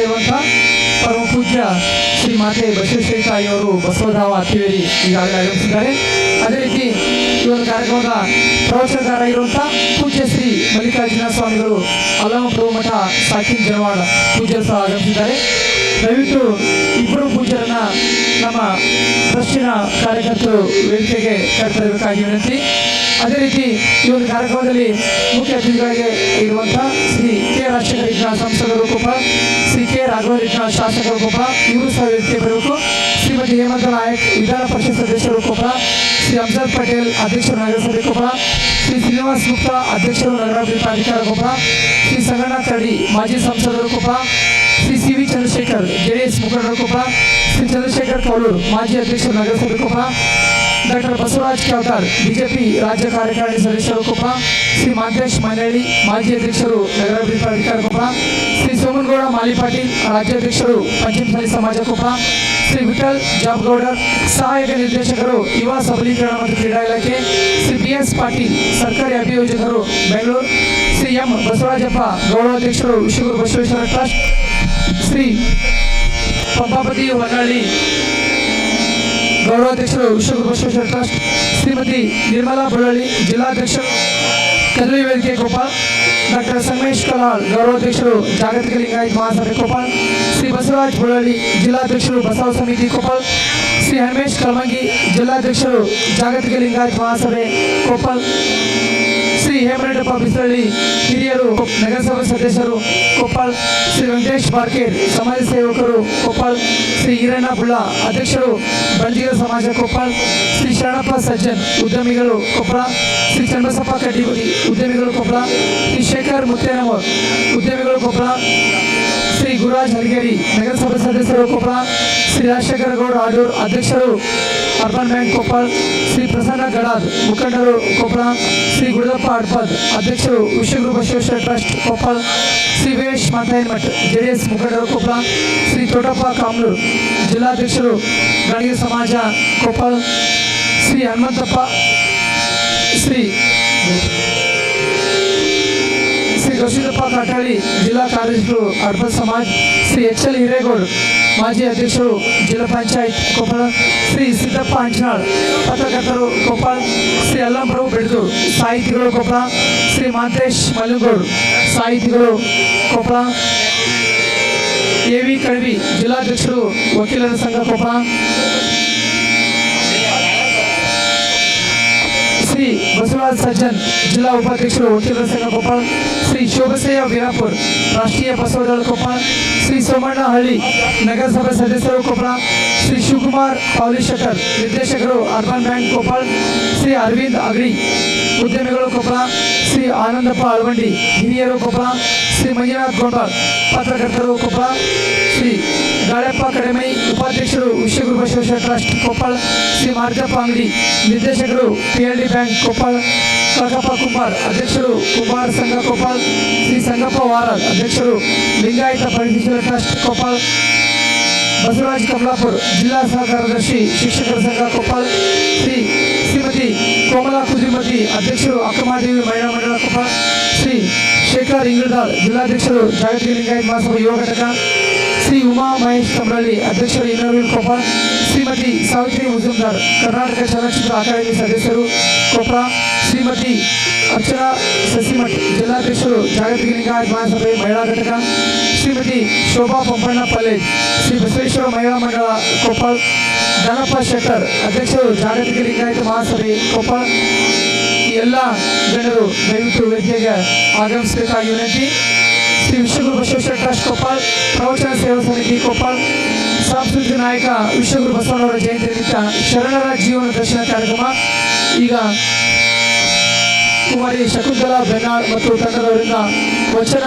ಸೇರುವಂತ ಪರಮ ಪೂಜ್ಯ ಶ್ರೀ ಮಾತೆ ಬಸವೇಶ್ವರಿ ತಾಯಿಯವರು ಬಸವಧಾವ ಅತ್ತಿವೇರಿ ಈಗಾಗಲೇ ಆಗಮಿಸಿದ್ದಾರೆ. ಅದೇ ರೀತಿ ಈ ಒಂದು ಕಾರ್ಯಕ್ರಮದ ಪ್ರವಚನಕಾರ ಇರುವಂತ ಪೂಜ್ಯ ಶ್ರೀ ಮಲ್ಲಿಕಾರ್ಜುನ ಸ್ವಾಮಿಗಳು ಅಲಂ ಪ್ರಭು ಮಠ ಸಾಕಿನ್ ಜನವಾಡ ಪೂಜೆ ಸಹ ಆಗಮಿಸಿದ್ದಾರೆ. ದಯವಿಟ್ಟು ಇಬ್ಬರು ಪೂಜ್ಯರನ್ನ ನಮ್ಮ ಟ್ರಸ್ಟಿನ ಕಾರ್ಯಕರ್ತರು ವೇದಿಕೆಗೆ ಕರೆತರಬೇಕಾಗಿ ವಿನಂತಿ. ಅದೇ ರೀತಿ ಈ ಒಂದು ಕಾರ್ಯಕ್ರಮದಲ್ಲಿ ಮುಖ್ಯ ಅತಿಥಿಗಳಿಗೆ ಇರುವಂತಹ ಶ್ರೀ ಕೆ ರಾಜಶೇಖರ ಸಂಸದರು ಕೊಪ್ಪ ಶ್ರೀ ಕೆ ರಾಘವ ಇಜ್ಞಾನ ಶಾಸಕರು ಕೊಪ್ಪ ಇವರು ಸಹ ಬರಬೇಕು ಶ್ರೀಮತಿ ಹೇಮಂತ ನಾಯಕ್ ವಿಧಾನ ಪರಿಷತ್ ಸದಸ್ಯರು ಕೊಪ್ಪ ಶ್ರೀ ಅಮ್ಜದ್ ಪಟೇಲ್ ಅಧ್ಯಕ್ಷರು ನಗರಸಭೆ ಶ್ರೀ ಶ್ರೀನಿವಾಸ್ ಗುಪ್ತಾ ಅಧ್ಯಕ್ಷರು ನಗರಾಭಿವೃದ್ಧಿ ಪ್ರಾಧಿಕಾರ ಕೊಪ್ಪ ಶ್ರೀ ಸಂಗಣ್ಣ ಕರಡಿ ಮಾಜಿ ಸಂಸದರು Koppa Shri C V Chandrashekar JDS ಮುಖಂಡರು ಕೊಪ್ಪ ಶ್ರೀ ಚಂದ್ರಶೇಖರ್ ಕೌಲೂರು ಮಾಜಿ ಅಧ್ಯಕ್ಷರು ನಗರಸಭೆ ಕೊಪ್ಪ ಡಾಕ್ಟರ್ ಬಸವರಾಜ್ ಕ್ಯಾವತಾರ್ ಬಿಜೆಪಿ ರಾಜ್ಯ ಕಾರ್ಯಕಾರಿಣಿ ಸದಸ್ಯರು ಕೊಪ್ಪ ಶ್ರೀ ಮಾಂತೇಶ್ ಮನಹಳ್ಳಿ ಮಾಜಿ ಅಧ್ಯಕ್ಷರು ನಗರಾಭಿವೃದ್ಧಿ ಪ್ರಾಧಿಕಾರ ಕೊಪ್ಪ ಶ್ರೀ ಸೋಮನಗೌಡ ಮಾಲಿ ಪಾಟೀಲ್ ರಾಜ್ಯಾಧ್ಯಕ್ಷರು ಪಂಚಮಸಾಲಿ ಸಮಾಜ ಕೊಪ್ಪ ಶ್ರೀ ವಿಠಲ್ ಜಾಬ್ಗೌಡರ್ ಸಹಾಯಕ ನಿರ್ದೇಶಕರು ಯುವ ಸಬಲೀಕರಣ ಮತ್ತು ಕ್ರೀಡಾ ಇಲಾಖೆ ಶ್ರೀ ಬಿ ಎಸ್ ಪಾಟೀಲ್ ಸರ್ಕಾರಿ ಅಭಿಯೋಜಕರು ಬೆಂಗಳೂರು ಶ್ರೀ ಎಂ ಬಸವರಾಜಪ್ಪ ಗೌರವಾಧ್ಯಕ್ಷರು ವಿಶ್ವಗುರು ಬಸವೇಶ್ವರ ಟ್ರಸ್ಟ್ ಶ್ರೀ ಪಂಪಾಪತಿ ಹೊನ್ನಳ್ಳಿ ಗೌರವಾಧ್ಯಕ್ಷರು ವಿಶ್ವಗುರು ಬಸವೇಶ್ವರ ಟ್ರಸ್ಟ್ ಶ್ರೀಮತಿ ನಿರ್ಮಲಾ ಬಳ್ಳಳ್ಳಿ ಜಿಲ್ಲಾಧ್ಯಕ್ಷರು ಕದವಿ ವೇದಿಕೆ ಗೋಪಾಲ್, ಡಾಕ್ಟರ್ ಸಂಗಮೇಶ್ ಕಲಾಳ್, ಗೌರವಾಧ್ಯಕ್ಷರು ಜಾಗತಿಕ ಲಿಂಗಾಯತ್ ಮಹಾಸಭೆ ಗೋಪಾಲ್, ಶ್ರೀ ಬಸವರಾಜ್ ಬಳ್ಳಳ್ಳಿ ಜಿಲ್ಲಾಧ್ಯಕ್ಷರು ಬಸವ ಸಮಿತಿ ಗೋಪಾಲ್, ಶ್ರೀ ಹನುಮೇಶ್ ಕಲ್ಮಂಗಿ ಜಿಲ್ಲಾಧ್ಯಕ್ಷರು ಜಾಗತಿಕ ಲಿಂಗಾಯತ್ ಮಹಾಸಭೆ ಗೋಪಾಲ್. ಶ್ರೀ ಹೇಮರೆಡ್ಡಪ್ಪ ಬಿಸರಳ್ಳಿ ಹಿರಿಯರು ನಗರಸಭೆ ಸದಸ್ಯರು ಕೊಪ್ಪಳ್ ಶ್ರೀ ವೆಂಕಟೇಶ್ ಬಾರ್ಕೇರ್ ಸಮಾಜ ಸೇವಕರು ಕೊಪ್ಪಳ್ ಶ್ರೀ ಈರಣ್ಣ ಬುಳ್ಳ ಅಧ್ಯಕ್ಷರು ಬಂಜಿಗರ ಸಮಾಜ ಕೊಪ್ಪಳ್ ಶ್ರೀ ಶರಣಪ್ಪ ಸಜ್ಜನ್ ಉದ್ಯಮಿಗಳು ಕೊಪ್ಪಳ ಶ್ರೀ ಚನ್ನಬಸಪ್ಪ ಕಡ್ಡಿಗುಡಿ ಉದ್ಯಮಿಗಳು ಕೊಪ್ಪಳ ಶ್ರೀ ಶೇಖರ್ ಮುತ್ತೇನಮೋರ್ ಉದ್ಯಮಿಗಳು ಕೊಪ್ಪಳ ಶ್ರೀ ಗುರುರಾಜ್ ಹರಿಗೇರಿ ನಗರಸಭೆ ಸದಸ್ಯರು ಕೊಪ್ಪಳ ಶ್ರೀ ರಾಜಶೇಖರ ಗೌಡ ಆಡೂರ್ ಅಧ್ಯಕ್ಷರು ಅರ್ಬನ್ ಬ್ಯಾಂಕ್ ಕೊಪ್ಪಳ ಶ್ರೀ ಪ್ರಸನ್ನ ಗಡಾದ್ ಮುಖಂಡರು ಕೊಪ್ಪಳ ಶ್ರೀ ಗುರುದಪ್ಪ ಅಡ್ಪದ್ ಅಧ್ಯಕ್ಷರು ವಿಶ್ವಗುರು ಬಸವೇಶ್ವರ ಟ್ರಸ್ಟ್ ಕೊಪ್ಪಳ ಶ್ರೀ ವೇಶ್ ಮಾತಾಯನ್ಮಠ್ ಜೆಡಿಎಸ್ ಮುಖಂಡರು ಕೊಪ್ಪಳ ಶ್ರೀ ತೋಟಪ್ಪ ಕಾಮ್ಲೂರ್ ಜಿಲ್ಲಾಧ್ಯಕ್ಷರು ಗಾಣಿಗೆ ಸಮಾಜ ಕೊಪ್ಪಳ ಶ್ರೀ ಹನುಮಂತಪ್ಪ ಶ್ರೀ ಶ್ರೀ ಗವಿಸಿದ್ದಪ್ಪ ಕಾಟಾಳಿ ಜಿಲ್ಲಾ ಕಾರ್ಯದರ್ಶಿಗಳು ಅರ್ಬನ್ ಸಮಾಜ್ ಶ್ರೀ ಎಚ್ ಎಲ್ ಹಿರೇಗೌಡ್ ಮಾಜಿ ಅಧ್ಯಕ್ಷರು ಜಿಲ್ಲಾ ಪಂಚಾಯತ್ ಕೊಪ್ಪಳ ಶ್ರೀ ಸಿದ್ದಪ್ಪ ಅಂಚನಾಳ್ ಪತ್ರಕರ್ತರು ಕೊಪ್ಪಳ ಶ್ರೀ ಅಲ್ಲಂಪ್ರಭು ಬೆಳೆದು ಸಾಹಿತಿಗಳು ಕೊಪ್ಪಳ ಶ್ರೀ ಮಾಂತೇಶ್ ಮಲ್ಲುಗೌಡ್ ಸಾಹಿತಿಗಳು ಕೊಪ್ಪಳ ಎ ವಿ ಕಳವಿ, ಜಿಲ್ಲಾಧ್ಯಕ್ಷರು ವಕೀಲರ ಸಂಘ ಕೊಪ್ಪಳ ಬಸವರಾಜ್ ಸಜ್ಜನ್ ಜಿಲ್ಲಾ ಉಪಾಧ್ಯಕ್ಷರು ವಕೀಲರ ಸಂಘ ಕೊಪ್ಪಳ ಶ್ರೀ ಶೋಭಸಯ್ಯ ವೀರಾಪುರ್ ರಾಷ್ಟ್ರೀಯ ಬಸವದಳ ಕೊಪ್ಪಳ ಶ್ರೀ ಸೋಮಣ್ಣ ಹಳ್ಳಿ ನಗರಸಭೆ ಸದಸ್ಯರು ಕೊಪ್ಪಳ ಶ್ರೀ ಶಿವಕುಮಾರ್ ಪೌಲಿಶಕರ್ ನಿರ್ದೇಶಕರು ಅರ್ಬನ್ ಬ್ಯಾಂಕ್ ಕೊಪ್ಪಳ ಶ್ರೀ ಅರವಿಂದ್ ಅಗಡಿ ಉದ್ಯಮಿಗಳು ಕೊಪ್ಪಳ ಶ್ರೀ ಆನಂದಪ್ಪ ಅಳವಂಡಿ ಹಿರಿಯರು ಕೊಪ್ಪಳ ಶ್ರೀ ಮಂಜುನಾಥ್ ಗೊಂಡಾಳ್ ಪತ್ರಕರ್ತರು ಕೊಪ್ಪಳ ಶ್ರೀ ಗಾಳಪ್ಪ ಕಡಿಮೈ ಉಪಾಧ್ಯಕ್ಷರು ವಿಶ್ವಗುರು ಬಸವೇಶ್ವರ ಟ್ರಸ್ಟ್ ಕೊಪ್ಪಳ ಶ್ರೀ ಮಾರ್ಗಪ್ಪ ಅಂಗಡಿ ನಿರ್ದೇಶಕರು P L D bank Koppal Kalakappa Kumbar ಅಧ್ಯಕ್ಷರು ಕುಂಬಾರ್ ಸಂಘ ಕೊಪ್ಪಳ ಶ್ರೀ ಸಂಗಪ್ಪ ವಾರದ್ ಅಧ್ಯಕ್ಷರು ಲಿಂಗಾಯತ ಪರಿಶಿಷ್ಟ ಟ್ರಸ್ಟ್ ಕೊಪ್ಪಳ ಬಸವರಾಜ್ ಕಮಲಾಪುರ್ ಜಿಲ್ಲಾ ಸಹ ಕಾರ್ಯದರ್ಶಿ ಶಿಕ್ಷಕರ ಸಂಘ ಕೊಪ್ಪಳ ಶ್ರೀ ಶ್ರೀಮತಿ ಕೋಮಲಾ ಕುದ್ರಿಮತಿ ಅಧ್ಯಕ್ಷರು ಅಕ್ಕಮಾದೇವಿ ಮಹಿಳಾ ಮಂಡಳ ಕೊಪ್ಪಳ ಶ್ರೀ ಶೇಖರ್ ಇಂಗಳದಾಳ್ ಜಿಲ್ಲಾಧ್ಯಕ್ಷರು ಜಾಗತಿಕ ಲಿಂಗಾಯತ್ ಮಹಾಸಭಾ ಯುವ ಘಟಕ ಶ್ರೀ ಉಮಾ ಮಹೇಶ್ ತಮ್ರಳ್ಳಿ ಅಧ್ಯಕ್ಷರು ಇನ್ನರ್ವೀಲ್ ಕೊಪ್ಪ, ಶ್ರೀಮತಿ ಸಾವಿತ್ರಿ ಮುಜುಮ್ದಾರ್, ಕರ್ನಾಟಕ ಚಲನಚಿತ್ರ ಅಕಾಡೆಮಿ ಸದಸ್ಯರು ಕೊಪ್ಪ, ಶ್ರೀಮತಿ ಅರ್ಚನಾ ಸಸಿಮಠ್, ಜಿಲ್ಲಾಧ್ಯಕ್ಷರು ಜಾಗತಿಕ ನಿಗಾ ಮಹಾಸಭೆ, ಮಹಿಳಾ ಘಟಕ, ಶ್ರೀಮತಿ ಶೋಭಾ ಪಂಪಣ್ಣ ಪಲ್ಲೆ, ಶ್ರೀ ಬಸವೇಶ್ವರ ಮಹಿಳಾ ಮಂಡಳ ಕೊಪ್ಪಳ ಧನಪ್ಪ ಶೆಟ್ಟರ್, ಅಧ್ಯಕ್ಷರು ಜಾಗತಿಕ ಲಿಂಗಾಯತ ಮಹಾಸಭೆ ಕೊಪ್ಪಳ ಎಲ್ಲ ಜನರು ದಯವಿಟ್ಟು ವೇದಿಕೆಗೆ ಆಗಮಿಸಬೇಕಾಗಿ ವಿನಂತಿ. ಶ್ರೀ ವಿಶ್ವಗುರು ಬಸವೇಶ್ವರ ಟ್ರಸ್ಟ್ ಕೊಪ್ಪಳ, ಪ್ರವಚನ ಸೇವಾ ಸಮಿತಿ ಕೊಪ್ಪಳ, ಸಾಂಸ್ಕೃತಿಕ ನಾಯಕ ವಿಶ್ವಗುರು ಬಸವಣ್ಣವರ ಜಯಂತಿ ನಿಮಿತ್ತ ಶರಣರ ಜೀವನ ದರ್ಶನ ಕಾರ್ಯಕ್ರಮ. ಈಗ ಕುಮಾರಿ ಶಕುಂತಲಾ ಬೆನ್ನಾಳ್ ಮತ್ತು ತಂಡದವರಿಂದ ವಚನ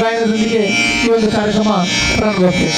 ಗಾಯನದೊಂದಿಗೆ ಈ ಒಂದು ಕಾರ್ಯಕ್ರಮ ಪ್ರಾರಂಭವಾಗ್ತದೆ.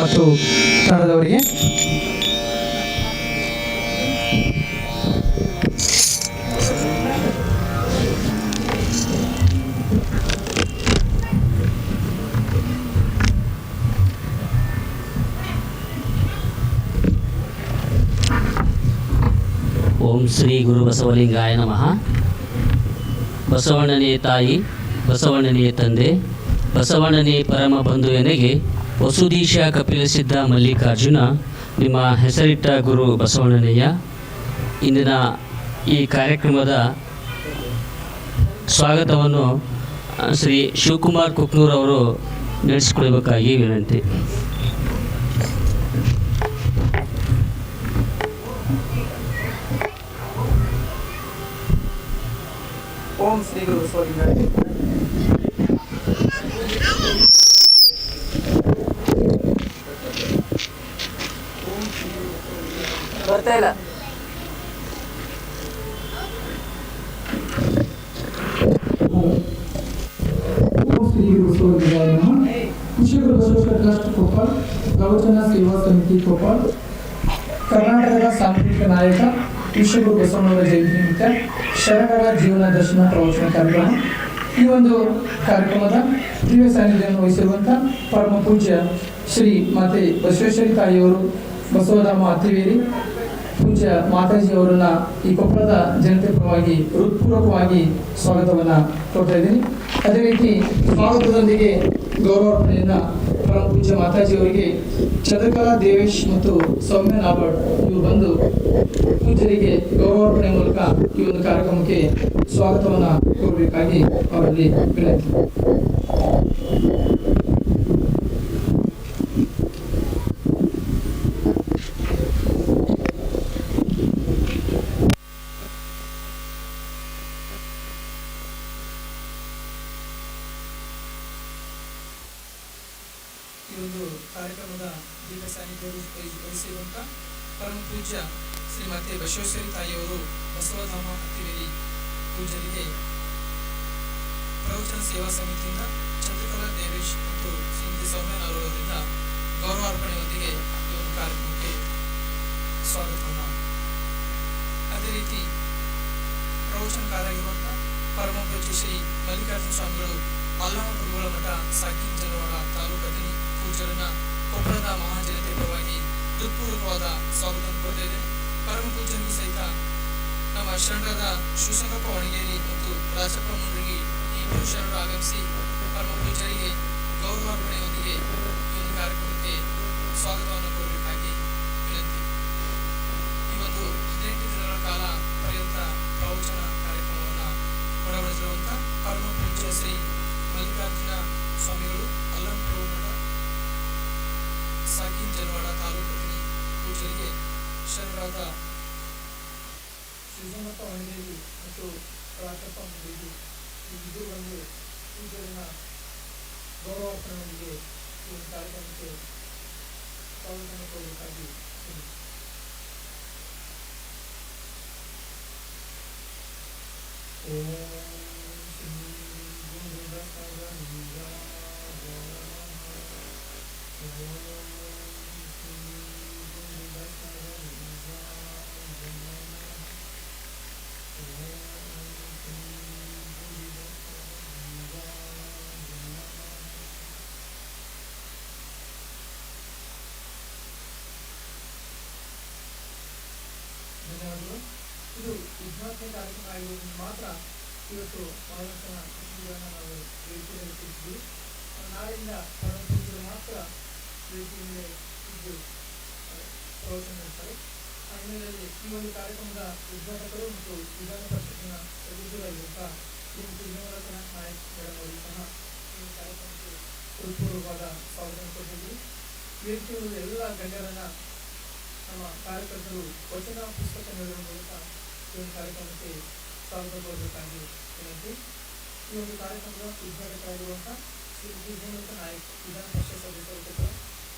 ಮತ್ತು ತಂಡದವರಿಗೆ. ಓಂ ಶ್ರೀ ಗುರು ಬಸವಲಿಂಗಾಯ ನಮಃ. ಬಸವಣ್ಣನೇ ತಾಯಿ ಬಸವಣ್ಣನೇ ತಂದೆ ಬಸವಣ್ಣನೇ ಪರಮ ಬಂಧುವನಿಗೆ ವಸುದೀಶ ಕಪಿಲಿಸಿದ್ದ ಮಲ್ಲಿಕಾರ್ಜುನ, ನಿಮ್ಮ ಹೆಸರಿಟ್ಟ ಗುರು ಬಸವಣ್ಣನಯ್ಯ. ಇಂದಿನ ಈ ಕಾರ್ಯಕ್ರಮದ ಸ್ವಾಗತವನ್ನು ಶ್ರೀ ಶಿವಕುಮಾರ್ ಕುಕ್ನೂರ್ ಅವರು ನಡೆಸಿಕೊಳ್ಬೇಕಾಗಿ ವಿನಂತಿ. ಓಂ ಶ್ರೀ ಗುರು ಬರ್ತಾ ಇಲ್ಲ. ಓಂ ಶ್ರೀ ಗುರು ಬಸವಲಿಂಗಾಯ ನಮಃ ವಿಶ್ವಗುರು ಬಸವೇಶ್ವರ ಟ್ರಸ್ಟ್ ಕೊಪ್ಪಳ ಪ್ರವಚನ ಸೇವಾ ಸಮಿತಿ ಕೊಪ್ಪಳ ಕರ್ನಾಟಕದ ಸಾಂಸ್ಕೃತಿಕ ನಾಯಕ ವಿಶ್ವಗುರು ಬಸವಣ್ಣವರ ಜಯಂತಿ ನಿಮಿತ್ತ ಶರಣರ ಜೀವನ ದರ್ಶನ ಪ್ರವಚನ ಕಾರ್ಯಕ್ರಮ. ಈ ಒಂದು ಕಾರ್ಯಕ್ರಮದ ದಿವ್ಯ ಸಾನ್ನಿಧ್ಯವನ್ನು ವಹಿಸಿರುವಂಥ ಪರಮ ಪೂಜ್ಯ ಶ್ರೀ ಮಾತೆ ಬಸವೇಶ್ವರಿ ತಾಯಿಯವರು ಬಸವಧಾಮ ಅತ್ತಿವೇರಿ ಪೂಜ್ಯ ಮಾತಾಜಿ ಅವರನ್ನ ಈ ಕೊಪ್ಪಳದ ಜನತೆ ಪರವಾಗಿ, ಹೃತ್ಪೂರ್ವಕವಾಗಿ ಸ್ವಾಗತವನ್ನ ಕೊಡ್ತಾ ಇದ್ದೀನಿ. ಅದೇ ರೀತಿ ಸ್ವಾಗತದೊಂದಿಗೆ ಗೌರವಾರ್ಪಣೆಯನ್ನ ಪರಮ ಪೂಜ್ಯ ಮಾತಾಜಿ ಅವರಿಗೆ ಚಂದ್ರಕಲಾ ದೇವೇಶ್ ಮತ್ತು ಸೌಮ್ಯ ನಾಬಾಡ್ ಇವರು ಬಂದು ಪೂಜ್ಯರಿಗೆ ಗೌರವಾರ್ಪಣೆ ಮೂಲಕ ಈ ಒಂದು ಕಾರ್ಯಕ್ರಮಕ್ಕೆ ಸ್ವಾಗತವನ್ನ ಕೋರಬೇಕಾಗಿ ಅವರಲ್ಲಿ ವಿನಂತಿ ಈ ಒಂದು ಕಾರ್ಯಕ್ರಮದ ದಿವ್ಯ ಸಾನ್ನಿಧ್ಯ ವಹಿಸಿರುವಂಥ ಪರಮ ಪೂಜ್ಯ ಶ್ರೀಮತಿ ಬಸವೇಶ್ವರಿ ತಾಯಿಯವರು ಬಸವಧಾಮ ಅತ್ತಿವೇರಿ ಪೂಜ್ಯರಿಗೆ ಪ್ರವಚನ ಸೇವಾ ಸಮಿತಿಯಿಂದ ಚಂದ್ರಕಲಾ ದೇವೇಶ್ ಮತ್ತು ಶ್ರೀಮತಿ ಸೌಮ್ಯ ಅವರಿಂದ ಗೌರವಾರ್ಪಣೆಯೊಂದಿಗೆ ಈ ಒಂದು ಕಾರ್ಯಕ್ರಮಕ್ಕೆ ಸ್ವಾಗತವನ್ನು ಅದೇ ರೀತಿ ಪ್ರವಚನಕಾರರಾಗಿರುವಂಥ ಪರಮ ಪೂಜ್ಯ ಶ್ರೀ ಮಲ್ಲಿಕಾರ್ಜುನ ಸ್ವಾಮಿಗಳು ಅಲ್ಲಮ ಪ್ರಭುಗಳ ಮಠ ಸಾಕಿನ್ ಜನವಾಡ ತಾಲೂಕು ಅಧೀನಿ ಪೂಜ್ಯರನ್ನ ಕೊಪ್ಪಳದ ಮಹಾಜನತೆ ಪರವಾಗಿ ಹೃತ್ಪೂರ್ವಕವಾದ ಸ್ವಾಗತ ಕೋರ್ತಾ ಇದ್ದೇನೆ ಪರಮ ಪೂಜ್ಯರಿಗೂ ಸಹಿತ ನಮ್ಮ ಶರಣರಾದ ಶಿವಸಂಗಪ್ಪ ವಣಗೇರಿ ಮತ್ತು ರಾಜಪ್ಪ ಮುಂಡ್ರಿಗಿ ಈ ಇಬ್ಬರು ಶರಣರು ಆಗಮಿಸಿ ಪರಮ ಪೂಜ್ಯರಿಗೆ ಗೌರವಾರ್ಪಣೆಯೊಂದಿಗೆ ಈ ಒಂದು ಕಾರ್ಯಕ್ರಮಕ್ಕೆ ಸ್ವಾಗತವನ್ನು ಒಳಗೊಳಿಸಿರುವಂಥ ಪರಮ ಪೂಜ್ಯ ಶ್ರೀ ಮಲ್ಲಿಕಾರ್ಜುನ ಸ್ವಾಮಿಗಳು ಅಲ್ಲಂಪುರ ಮಠ ಸಾಕಿನ್ ಜನವಾಡ ತಾಲೂಕಿನ ಪೂಜೆಗೆ ಶರಣರಾದ ಶಿವಸಂಗಪ್ಪ ವಣಗೇರಿ ಮತ್ತು ರಾಜಪ್ಪ ಮುಂದೇಗಿ ಇದು ಒಂದು ಪೂಜೆಯನ್ನ ಗೌರವಾರ್ಪಣೆಯೊಂದಿಗೆ ಈ ಒಂದು ಕಾರ್ಯಕ್ರಮಕ್ಕೆ ಸ್ವಾಗತವನ್ನು ಕೊಡಬೇಕಾಗಿ. ಓಂ ಇದು ಉದ್ಘಾಟನೆ ಕಾರ್ಯಕ್ರಮ ಆಗಿರೋದ್ರಿಂದ ಮಾತ್ರ ಇವತ್ತು ಬಹಳಷ್ಟು ಕೃಷಿಗಳನ್ನು ನಾವು ವೇದಿಕೆಯಲ್ಲಿ ಕೂರಿಸಿದ್ವಿ ನಾಳೆಯಿಂದ ಪರಮಪೂಜ್ಯರು ಮಾತ್ರ ವೇದಿಕೆ ಮೇಲೆ ಇದ್ದು ಪ್ರವಚನ ನೀಡ್ತಾರೆ ಆ ಹಿನ್ನೆಲೆಯಲ್ಲಿ ಈ ಒಂದು ಕಾರ್ಯಕ್ರಮದ ಉದ್ಘಾಟಕರು ಮತ್ತು ವಿಧಾನ ಪರಿಷತ್ತಿನ ಸದಸ್ಯರಾಗಿರುವಂತಹ ಶ್ರೀಮತಿ ವಿನೋದನ ನಾಯಕ್ ಮೇಡಮ್ ಸಹ ಈ ಕಾರ್ಯಕ್ರಮಕ್ಕೆ ಹೃತ್ಪೂರ್ವಕವಾದ ಸ್ವಾಗತ ವೇದಿಕೆಯಲ್ಲಿ ಎಲ್ಲ ಗಣ್ಯರನ್ನ ನಮ್ಮ ಕಾರ್ಯಕರ್ತರು ವಚನ, ಪುಸ್ತಕ ನೀಡುವ ಮೂಲಕ ಈ ಕಾರ್ಯಕ್ರಮಕ್ಕೆ ಸ್ವಾಗತ ಕೋರಬೇಕಾಗಿ ವಿನಂತಿ ಈ ಒಂದು ಕಾರ್ಯಕ್ರಮದ ಉದ್ಘಾಟಕರಾಗಿರುವಂಥ ಶ್ರೀ ಹೇಮಂತ ನಾಯಕ್ ವಿಧಾನ ಪರಿಷತ್ ಸದಸ್ಯರು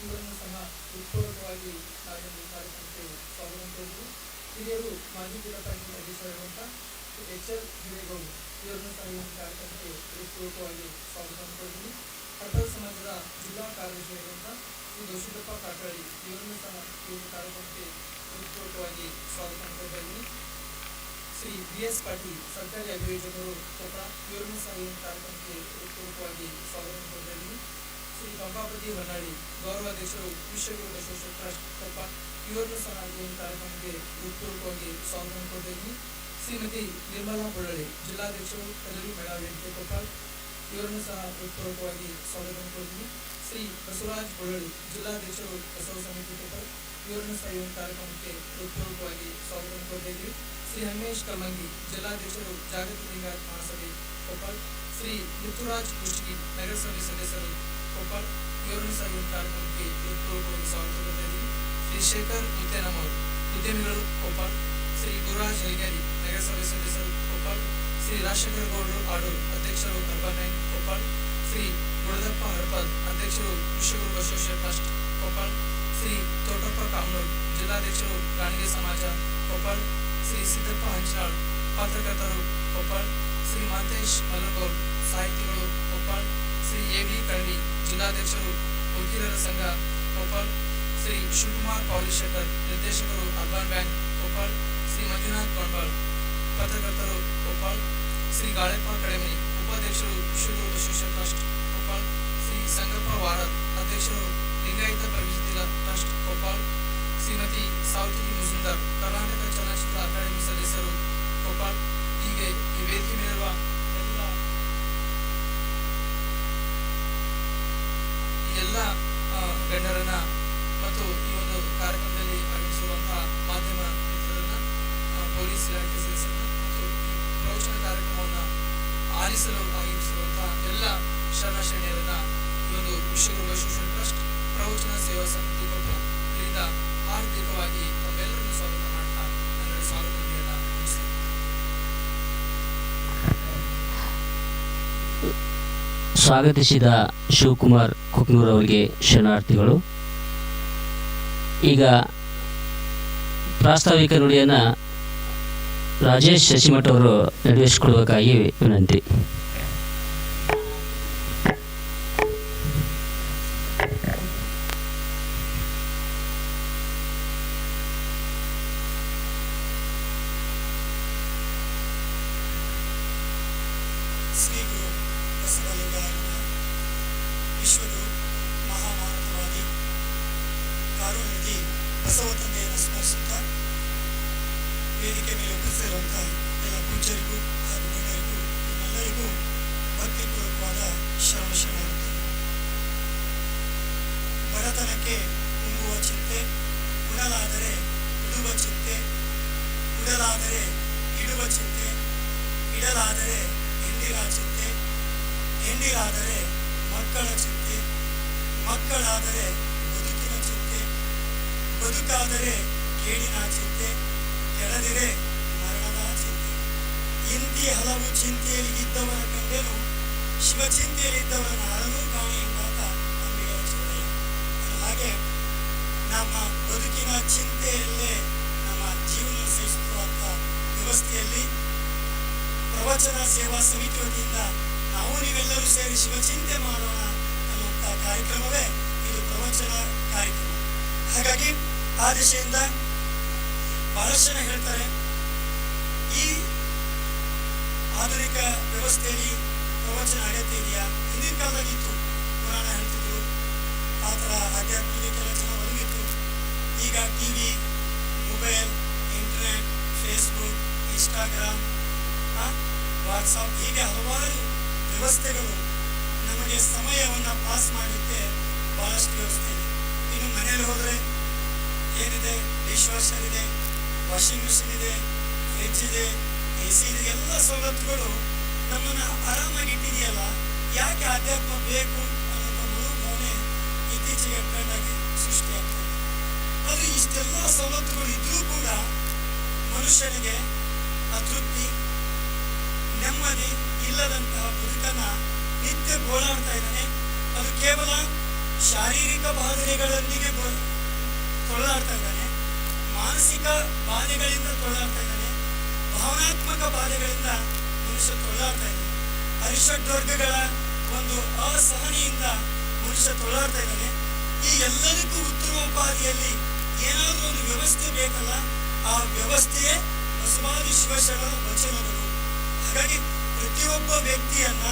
ಇವರನ್ನು ಸಹ ಹೃತ್ಪೂರ್ವಕವಾಗಿ ನಾವು ಈ ಕಾರ್ಯಕ್ರಮಕ್ಕೆ ಸ್ವಾಗತ ಕೋರಿದ್ವಿ ಹಿರಿಯರು ಮಾಜಿ ಜಿಲ್ಲಾ ಪಂಚಾಯತ್ ಅಧ್ಯಕ್ಷರಾಗಿರುವಂಥ ಎಚ್ ಎಲ್ ಹಿರೇಗೌಡ ಇವರನ್ನು ಸಹ ಈ ಒಂದು ಕಾರ್ಯಕ್ರಮಕ್ಕೆ ಹೃತ್ಪೂರ್ವಕವಾಗಿ ಸ್ವಾಗತ ಕೋರಿದ್ವಿ ಕಟ್ಟಡ ಸಮಾಜದ ಜಿಲ್ಲಾ ಕಾರ್ಯದರ್ಶಿಯಾಗಿರುವಂಥ ಶ್ರೀ ದೋಷಿದಪ್ಪ ಕಾಟಾಳಿ ಇವರನ್ನು ಸಹ ಈ ಒಂದು ಕಾರ್ಯಕ್ರಮಕ್ಕೆ ಹೃತ್ಪೂರ್ವಕವಾಗಿ ಸ್ವಾಗತ ಕೋರ್ತಾ ಇದ್ದೀನಿ ಶ್ರೀ ಬಿ ಎಸ್ ಪಾಟೀಲ್ ಸರ್ಕಾರಿ ಅಭಿಯೋಜಕರು ಕೊಪ್ಪಳ ಇವರನ್ನು ಸಹ ಈ ಒಂದು ಕಾರ್ಯಕ್ರಮಕ್ಕೆ ಹೃತ್ಪೂರ್ವಕವಾಗಿ ಸ್ವಾಗತ ಮಾಡ್ತಾ ಇದ್ದೀನಿ ಶ್ರೀ ಪಂಪಾಪತಿ ಹೊನ್ನಾಳಿ ಗೌರವಾಧ್ಯಕ್ಷರು ವಿಶ್ವಗುರು ಬಸವೇಶ್ವರ ಟ್ರಸ್ಟ್ ಕೊಪ್ಪ ಇವರನ್ನು ಸಹ ಈ ಒಂದು ಕಾರ್ಯಕ್ರಮಕ್ಕೆ ಹೃತ್ಪೂರ್ವಕವಾಗಿ ಸ್ವಾಗತ ಮಾಡ್ತಾ ಇದ್ದೀನಿ ಶ್ರೀಮತಿ ನಿರ್ಮಲಾ ಬೊಳ್ಳಳ್ಳಿ ಜಿಲ್ಲಾಧ್ಯಕ್ಷರು ಕಲ್ಲೂರಿ ಮೇಳ ವೇದಿಕೆ ಕೊಪ್ಪ ಇವರನ್ನು ಸಹ ಹೃತ್ಪೂರ್ವಕವಾಗಿ ಸ್ವಾಗತ ಮಾಡ್ತಿದ್ದೀನಿ ಶ್ರೀ ಬಸವರಾಜ್ ಬೊಳ್ಳಳ್ಳಿ ಜಿಲ್ಲಾಧ್ಯಕ್ಷರು ಬಸವ ಸಮಿತಿ ಕೊಪ್ಪಳ ಇವರನ್ನು ಸಹ ಈ ಒಂದು ಕಾರ್ಯಕ್ರಮಕ್ಕೆ ಹೃತ್ಪೂರ್ವಕವಾಗಿ ಸ್ವಾಗತ ಮಾಡ್ತಿದ್ದೀವಿ ಶ್ರೀ ಹನುಮೇಶ್ ಕಲ್ಮಂಗಿ ಜಿಲ್ಲಾಧ್ಯಕ್ಷರು ಜಾಗತಿಕ ಲಿಂಗಾಯತ್ ಮಹಾಸಭೆ ಕೊಪ್ಪಳ ಶ್ರೀ ಋತುರಾಜ್ ಕುಷ್ಟಗಿ ನಗರಸಭೆ ಸದಸ್ಯರು ಕೊಪ್ಪಳ ಇವರನ್ನು ಸಹ ಈ ಒಂದು ಕಾರ್ಯಕ್ರಮಕ್ಕೆ ಹೃತ್ಪೂರ್ವಕವಾಗಿ ಸ್ವಾಗತ ಮಾಡ್ತಾ ಇದ್ದೀವಿ ಶ್ರೀ ಶೇಖರ್ ಮುತ್ತೇನಮ್ಮವರು ಉದ್ಯಮಿಗಳು ಕೊಪ್ಪಳ ಶ್ರೀ ಗುರುರಾಜ್ ಹಲಿಗೇರಿ ನಗರಸಭೆ ಸದಸ್ಯರು ಕೊಪ್ಪಳ ಶ್ರೀ ರಾಜಶೇಖರ ಗೌಡರು ಆಡೂರು ಅಧ್ಯಕ್ಷರು ಅರ್ಬನ್ ಬ್ಯಾಂಕ್ ಕೊಪ್ಪಳ ಶ್ರೀ ಗುಡದಪ್ಪ ಹರ್ಪಲ್ ಅಧ್ಯಕ್ಷರು ವಿಶ್ವಗುರು ಬಸವೇಶ್ವರ ಟ್ರಸ್ಟ್ ಕೊಪ್ಪಳ ಶ್ರೀ ತೋಟಪ್ಪ ಕಾಮನೂರ್ ಜಿಲ್ಲಾಧ್ಯಕ್ಷರು ಗಾಣಿಗೆ ಸಮಾಜ ಕೊಪ್ಪಳ ಶ್ರೀ ಸಿದ್ದಪ್ಪ ಹಂಚನಾಳ್ ಪತ್ರಕರ್ತರು ಕೊಪ್ಪಳ ಶ್ರೀ ಮಾತೇಶ್ ಮಲ್ಲಗೌಡ್ ಸಾಹಿತಿಗಳು ಕೊಪ್ಪಳ ಶ್ರೀ ಎ ಬಿ ಕಳವಿ ಜಿಲ್ಲಾಧ್ಯಕ್ಷರು ವಕೀಲರ ಸಂಘ ಕೊಪ್ಪಳ ಶ್ರೀ ಶಿವಕುಮಾರ್ ಪೌಲಿಶೇಖರ್ ನಿರ್ದೇಶಕರು ಅರ್ಬನ್ ಬ್ಯಾಂಕ್ ಕೊಪ್ಪಳ ಶ್ರೀ ಮಂಜುನಾಥ್ ಕೊಂಡ್ಬಾಳ್ ಪತ್ರಕರ್ತರು ಕೊಪ್ಪಳ ಶ್ರೀ ಗಾಳೆಪ್ಪ ಕಡೆಮನಿ ಉಪಾಧ್ಯಕ್ಷರು ವಿಶ್ವಗುರು ಬಸವೇಶ್ವರ ಟ್ರಸ್ಟ್ ಕೊಪ್ಪಳ ಶ್ರೀ ಸಂಗಪ್ಪ ವಾರದ್ ಅಧ್ಯಕ್ಷರು ಲಿಂಗಾಯತ ಪ್ರವಿಷ್ಟಿಲ ಟ್ರಸ್ಟ್ ಕೊಪ್ಪಳ ಶ್ರೀಮತಿ ಸಾವತಿಗಿ ಮುಜುಮ್ದಾರ್ ಕರ್ನಾಟಕ ಚಲನಚಿತ್ರ ಅಕಾಡೆಮಿ ಸದಸ್ಯರು ಕೊಪ್ಪಳ ಹೀಗೆ ಈ ವೇದಿಕೆ ಮೇಲಿರುವ ಎಲ್ಲ ಎಲ್ಲ ಗಣ್ಯರನ್ನ ಮತ್ತು ಈ ಒಂದು ಕಾರ್ಯಕ್ರಮದಲ್ಲಿ ಆಗಮಿಸಿರುವಂತಹ ಮಾಧ್ಯಮ ಮಿತ್ರರನ್ನ ಪೊಲೀಸ್ ಇಲಾಖೆ ಸದಸ್ಯರನ್ನ ಮತ್ತು ಪ್ರವಚನ ಕಾರ್ಯಕ್ರಮವನ್ನ ಆಲಿಸಲು ಆಗಮಿಸಿರುವಂತಹ ಎಲ್ಲ ಶರಣ ಶ್ರೇಣಿಯರನ್ನ ಈ ಒಂದು ವಿಶ್ವಗುರು ಶಿಕ್ಷಣ ಟ್ರಸ್ಟ್ ಪ್ರವಚನ ಸೇವಾ ಸಮಿತಿ ಕೊಪ್ಪ ಇದರಿಂದ ಹಾರ್ದಿಕವಾಗಿ ಸ್ವಾಗತಿಸಿದ ಶಿವಕುಮಾರ್ ಕುಕ್ನೂರ್ ಅವರಿಗೆ ಶರಣಾರ್ಥಿಗಳು. ಈಗ ಪ್ರಾಸ್ತಾವಿಕ ನುಡಿಯನ್ನು ರಾಜೇಶ್ ಶಶಿಮಠ ಅವರು ನೆರವೇರಿಸಿಕೊಡ್ಬೇಕಾಗಿ ವಿನಂತಿ ಶ್ರೀ ಗುರು ಬಸವಲಿಂಗಾಯನ ವಿಶ್ವಗುರು ಮಹಾಮಾನವವಾದಿ ಕಾರುಣ್ಯದಿ ಬಸವ ತಂದೆಯನ್ನು ಸ್ಮರಿಸುತ್ತಾ ವೇದಿಕೆ ಉಪಸ್ಥಿತಿರುವಂಥ ಎಲ್ಲ ಪೂಜ್ಯರಿಗೂ ಹಾಗೂ ಗಣ್ಯರಿಗೂ ನಿಮ್ಮೆಲ್ಲರಿಗೂ ಭಕ್ತಿಪೂರ್ವಕವಾದ ಶರಣ ಶರಣಾರ್ಥಿ ಬಡತನಕ್ಕೆ ಉಂಗುವ ಚಿಂತೆ ಉಡಲಾದರೆ ಉಡುವ ಚಿಂತೆ ಉಡಲಾದರೆ ಇಡುವ ಚಿಂತೆ ಇಡಲಾದರೆ ಹೆಂಡಿರ ಚಿಂತೆ ಹೆಂಡಿರಾದರೆ ಮಕ್ಕಳ ಚಿಂತೆ ಮಕ್ಕಳಾದರೆ ಬದುಕಿನ ಚಿಂತೆ, ಬದುಕಾದರೆ ಕೇಳಿನ ಚಿಂತೆ ಕೆಳದಿರೆ ಇಂತಿ ಹಲವು ಚಿಂತೆಯಲ್ಲಿ ಇದ್ದವನ ಕಂಡೆನು, ಶಿವಚಿಂತೆಯಲ್ಲಿದ್ದವನ ಅರನು ಕಾಣಿ ಎಂಬಾತ ನಂಬಿಕೆ ರಚನೆಯ ಹಾಗೆ ನಮ್ಮ ಬದುಕಿನ ಚಿಂತೆಯಲ್ಲೇ ನಮ್ಮ ಜೀವನ ಸಹಿಸುತ್ತಿರುವಂತಹ ವ್ಯವಸ್ಥೆಯಲ್ಲಿ ಪ್ರವಚನ ಸೇವಾ ಸಮಿತಿ ವತಿಯಿಂದ ನಾವು ನೀವೆಲ್ಲರೂ ಸೇರಿ ಶಿವಚಿಂತೆ ಮಾಡೋಣ ಅನ್ನುವಂಥ ಕಾರ್ಯಕ್ರಮವೇ ಇದು ಪ್ರವಚನ ಕಾರ್ಯಕ್ರಮ. ಹಾಗಾಗಿ ಆ ದಿಶೆಯಿಂದ ಬಹಳಷ್ಟು ಹೇಳ್ತಾರೆ, ಈ ಆಧುನಿಕ ವ್ಯವಸ್ಥೆಯಲ್ಲಿ ಪ್ರವಚನ ಅಗತ್ಯ ಇದೆಯಾ? ಹಿಂದಿನ ಕಾಲದಲ್ಲಿ ಇತ್ತು ಪುರಾಣ ಹೇಳ್ತಿದ್ರು. ಆ ಥರ ಆಧ್ಯಾತ್ಮಿಕ ಕೆಲಸ ಒದಗಿತ್ತು. ಈಗ T V mobile, internet, Facebook, Instagram WhatsApp ಹೀಗೆ ಹಲವಾರು ವ್ಯವಸ್ಥೆಗಳು ನಮಗೆ ಸಮಯವನ್ನು ಪಾಸ್ ಮಾಡಲಿಕ್ಕೆ ಭಾಳಷ್ಟು ವ್ಯವಸ್ಥೆ ಇದೆ. ಇನ್ನು ಮನೆಯಲ್ಲಿ ಹೋದರೆ ಏನಿದೆ? ಡಿಶ್ ವಾಷರ್ ಇದೆ, ವಾಷಿಂಗ್ ಮಿಷಿನ್ ಇದೆ ಫ್ರಿಜ್ ಇದೆ ಎ ಸಿ ಎಲ್ಲ ಸವಲತ್ತುಗಳು ನಮ್ಮನ್ನು ಆರಾಮಾಗಿಟ್ಟಿದೆಯಲ್ಲ ಯಾಕೆ ಆಧ್ಯಾತ್ಮ ಬೇಕು ಅನ್ನೋಂಥ ಮನೋಭಾವನೆ ಇತ್ತೀಚೆಗೆ ಟ್ರೆಂಡ್ ಆಗಿ ಸೃಷ್ಟಿಯಾಗ್ತದೆ ಅದು ಇಷ್ಟೆಲ್ಲ ಸವಲತ್ತುಗಳು ಇದ್ರೂ ಕೂಡ ಮನುಷ್ಯನಿಗೆ ಅತೃಪ್ತಿ, ನೆಮ್ಮದಿ ಇಲ್ಲದಂತಹ ಬದುಕನ್ನ ನಿತ್ಯ ಗೋಳಾಡ್ತಾ ಇದ್ದಾನೆ. ಅದು ಕೇವಲ ಶಾರೀರಿಕ ಬಾಧನೆಗಳೊಂದಿಗೆ ತೊಳಲಾಡ್ತಾ ಇದ್ದಾನೆ. ಮಾನಸಿಕ ಬಾಧೆಗಳಿಂದ ತೊಳಲಾಡ್ತಾ ಇದ್ದಾನೆ. ಭಾವನಾತ್ಮಕ ಬಾಧೆಗಳಿಂದ ಮನುಷ್ಯ ತೊಳಲಾಡ್ತಾ ಇದ್ದಾನೆ. ಅರಿಷಡ್ವರ್ಗಗಳ ಒಂದು ಅಸಹನೆಯಿಂದ ಮನುಷ್ಯ ತೊಳಾಡ್ತಾ ಇದ್ದಾನೆ. ಈ ಎಲ್ಲದಕ್ಕೂ ಉತ್ತರೋಪಾದಿಯಲ್ಲಿ ಏನಾದರೂ ಒಂದು ವ್ಯವಸ್ಥೆ ಬೇಕಲ್ಲ, ಆ ವ್ಯವಸ್ಥೆಯೇ ಬಸವಾದಿ ಶಿವಶರಣರ ವಚನಗಳು. ಹಾಗಾಗಿ ಪ್ರತಿಯೊಬ್ಬ ವ್ಯಕ್ತಿಯನ್ನ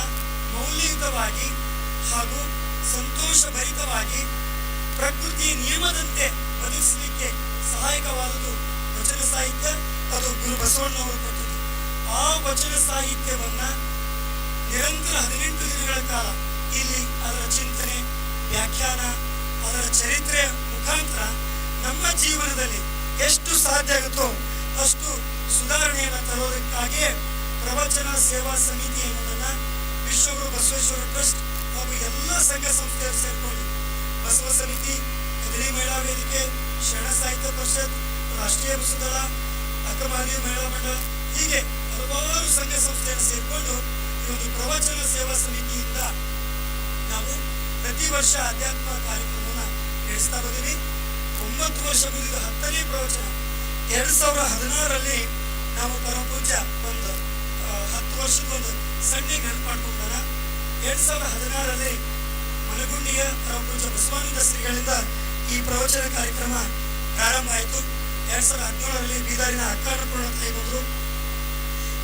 ಮೌಲ್ಯಯುತವಾಗಿ ಹಾಗೂ ಸಂತೋಷಭರಿತವಾಗಿ ಪ್ರಕೃತಿ ನಿಯಮದಂತೆ ಬದುಕಿಸಲಿಕ್ಕೆ ಸಹಾಯಕವಾದದ್ದು ವಚನ ಸಾಹಿತ್ಯ. ಅದು ಗುರು ಬಸವಣ್ಣವರು ಕೊಟ್ಟದ್ದು ಆ ವಚನ ಸಾಹಿತ್ಯವನ್ನ ನಿರಂತರ ಹದಿನೆಂಟು ದಿನಗಳ ಕಾಲ ಇಲ್ಲಿ ಅದರ ಚಿಂತನೆ, ವ್ಯಾಖ್ಯಾನ, ಅದರ ಚರಿತ್ರೆ ಮುಖಾಂತರ ನಮ್ಮ ಜೀವನದಲ್ಲಿ ಎಷ್ಟು ಸಾಧ್ಯ ಆಗುತ್ತೋ ಅಷ್ಟು ಸುಧಾರಣೆಯನ್ನು ತರೋದಕ್ಕಾಗಿಯೇ ಪ್ರವಚನ ಸೇವಾ ಸಮಿತಿ ಎನ್ನುವುದನ್ನ ವಿಶ್ವಗುರು ಬಸವೇಶ್ವರ ಟ್ರಸ್ಟ್ ಹಾಗೂ ಎಲ್ಲ ಸಂಘ ಸಂಸ್ಥೆಯರು ಸೇರಿಕೊಂಡು ಬಸವ ಸಮಿತಿ ಕದಳಿ ಮಹಿಳಾ ವೇದಿಕೆ, ಶರಣ ಸಾಹಿತ್ಯ ಪರಿಷತ್, ರಾಷ್ಟ್ರೀಯ ಬಸದಳ ಅಕ್ಕಮಹಾದೇವಿ ಮಹಿಳಾ ಮಂಡಳ ಹೀಗೆ ಹಲವಾರು ಸಂಘ ಸಂಸ್ಥೆಯನ್ನು ಸೇರಿಕೊಂಡು ಈ ಒಂದು ಪ್ರವಚನ ಸೇವಾ ಸಮಿತಿಯಿಂದ ನಾವು ಪ್ರತಿ ವರ್ಷ ಅಧ್ಯಾತ್ಮ ಕಾರ್ಯಕ್ರಮವನ್ನು ನಡೆಸ್ತಾ ಬಂದೀವಿ. ಒಂಬತ್ತು ವರ್ಷ ಮುಗಿದ ಹತ್ತನೇ ಪ್ರವಚನ ಎರಡ್ ಸಾವಿರದ ಹದಿನಾರರಲ್ಲಿ ನಾವು ಪರಮ ಪೂಜ್ಯ ಒಂದು ಹತ್ತು ವರ್ಷಕ್ಕೊಂದು ಸಣ್ಣ ನೆನಪು ಎರಡು ಎರಡ್ ಸಾವಿರದ ಹದಿನಾರರಲ್ಲಿ ಮನಗುಂಡಿಯ ಪರಮ ಪೂಜ್ಯ ಬಸವಾನಂದ ಶ್ರೀಗಳಿಂದ ಈ ಪ್ರವಚನ ಕಾರ್ಯಕ್ರಮ ಪ್ರಾರಂಭ ಆಯಿತು. ಎರಡ್ ಸಾವಿರದ ಹದಿನೇಳರಲ್ಲಿ ಬೀದರಿನ ಅಕ್ಕಾನಪೂರ್ಣ ತಾಯಿ ಬಂದರು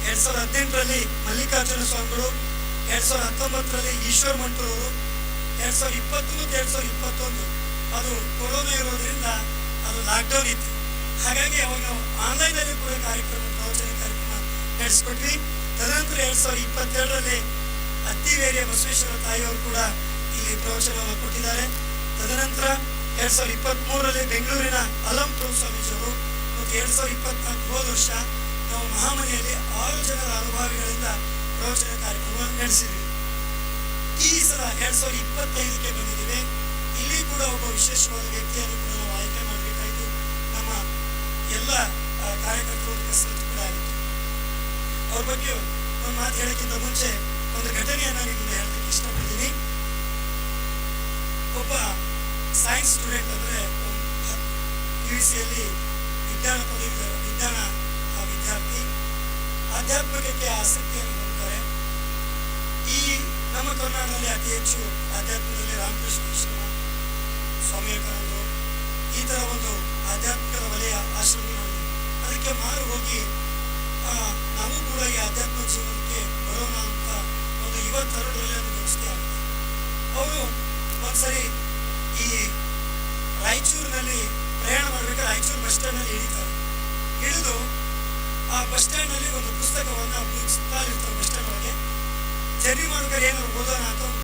ಎರಡ್ ಸಾವಿರದ ಹದಿನೆಂಟರಲ್ಲಿ ಮಲ್ಲಿಕಾರ್ಜುನ ಸ್ವಾಮಿಗಳು, ಎರಡ್ ಸಾವಿರದ ಹತ್ತೊಂಬತ್ತರಲ್ಲಿ ಈಶ್ವರ್ ಮಂಟೂರ್ ಅವರು, ಎರಡ್ ಸಾವಿರದ ಇಪ್ಪತ್ತು ಮತ್ತು ಎರಡ್ ಸಾವಿರದ ಇಪ್ಪತ್ತೊಂದು. ಅದು ಕೊರೋನಾ ಇರೋದ್ರಿಂದ ಅದು ಲಾಕ್ಡೌನ್ ಇತ್ತು. ಹಾಗಾಗಿ ಅವಾಗ ನಾವು ಆನ್ಲೈನ್ ಅಲ್ಲಿ ಕೂಡ ಕಾರ್ಯಕ್ರಮ, ಪ್ರವಚನ ಕಾರ್ಯಕ್ರಮ ನಡೆಸ್ಕೊಟ್ವಿ. ತದನಂತರ ಎರಡ್ ಸಾವಿರದ ಇಪ್ಪತ್ತೆರಡರಲ್ಲಿ ಅತ್ತಿವೇರಿಯ ಬಸವೇಶ್ವರ ತಾಯಿಯವರು ಕೂಡ ಇಲ್ಲಿ ಪ್ರವಚನವನ್ನು ಕೊಟ್ಟಿದ್ದಾರೆ. ತದನಂತರ ಎರಡ್ ಸಾವಿರದ ಇಪ್ಪತ್ತ್ ಮೂರರಲ್ಲಿ ಬೆಂಗಳೂರಿನ ಅಲಂ ಪ್ರಭು ಸ್ವಾಮೀಜಿಯವರು ಮತ್ತು ಎರಡ್ ಸಾವಿರದ ಇಪ್ಪತ್ನಾಲ್ಕು ಹೋದ ವರ್ಷ ನಾವು ಮಹಾಮನೆಯಲ್ಲಿ ಆರು ಜನರ ಅನುಭವಿಗಳಿಂದ ಪ್ರವಚನ ಕಾರ್ಯಕ್ರಮವನ್ನು ನಡೆಸಿದ್ವಿ. ಈ ಸಲ ಎರಡ್ ಸಾವಿರದ ಇಪ್ಪತ್ತೈದಕ್ಕೆ ಬಂದಿದ್ದೇವೆ. ಇಲ್ಲಿ ಕೂಡ ಒಬ್ಬ ವಿಶೇಷವಾದ ವ್ಯಕ್ತಿಯನ್ನು ಕೂಡ ನಾವು ಆಯ್ಕೆ ಮಾಡಬೇಕಾಯಿತು. ನಮ್ಮ ಎಲ್ಲ ಕಾರ್ಯಕರ್ತರು ಕಸರತ್ತು ಕೂಡ ಆಗಿತ್ತು ಅವ್ರ ಬಗ್ಗೆ ಒಂದು ಮಾತು ಹೇಳೋಕ್ಕಿಂತ ಮುಂಚೆ ಒಂದು ಘಟನೆಯನ್ನು ನಿಮ್ಗೆ ಹೇಳಲಿಕ್ಕೆ ಇಷ್ಟಪಡ್ತೀನಿ ಒಬ್ಬ ಸೈನ್ಸ್ ಸ್ಟೂಡೆಂಟ್ ಅಂದರೆ ಪಿ ಯು ಸಿಯಲ್ಲಿ ವಿಜ್ಞಾನ ಪದವಿ ವಿಜ್ಞಾನ ವಿದ್ಯಾರ್ಥಿ ಆಧ್ಯಾತ್ಮಿಕಕ್ಕೆ ಆಸಕ್ತಿಯನ್ನು ಹೊಂದ್ತಾರೆ ಈ ನಮ್ಮ ಕರ್ನಾಟಕದಲ್ಲಿ ಅತಿ ಹೆಚ್ಚು ಆಧ್ಯಾತ್ಮದಲ್ಲಿ ರಾಮಕೃಷ್ಣ ಆಶ್ರಮ ಸ್ವಾಮಿ ವಿವೇಕಾನಂದರು ಈ ಥರ ಒಂದು ಆಧ್ಯಾತ್ಮಿಕದ ವಲಯ ಆಶ್ರಮಗಳು ಅದಕ್ಕೆ ಮಾರು ಹೋಗಿ ನಾವು ಕೂಡ ಈ ಆಧ್ಯಾತ್ಮ ಜೀವನಕ್ಕೆ ಬರೋಣ ಅಂತ ಒಂದು ಯುವ ತರುಣರಲ್ಲಿ ಒಂದು ವ್ಯವಸ್ಥೆ ಆಗುತ್ತೆ ಅವರು ಒಂದ್ಸರಿ ಈ ರಾಯಚೂರಿನಲ್ಲಿ ಪ್ರಯಾಣ ಮಾಡಬೇಕಾದ್ರೆ ರಾಯಚೂರು ಬಸ್ ಸ್ಟ್ಯಾಂಡ್ನಲ್ಲಿ ಇಳಿತಾರೆ ಇಳಿದು ಆ ಬಸ್ ಸ್ಟ್ಯಾಂಡ್ನಲ್ಲಿ ಒಂದು ಪುಸ್ತಕವನ್ನು ಮುಗಿಸ್ತಾ ಇರ್ತಾರೆ ಬಸ್ ಸ್ಟ್ಯಾಂಡ್ ಒಳಗೆ. ಜರ್ನಿ ಮಾಡ್ಬೇಕಾದ್ರೆ ಏನಾದ್ರು ಓದೋಣ ಅಂತ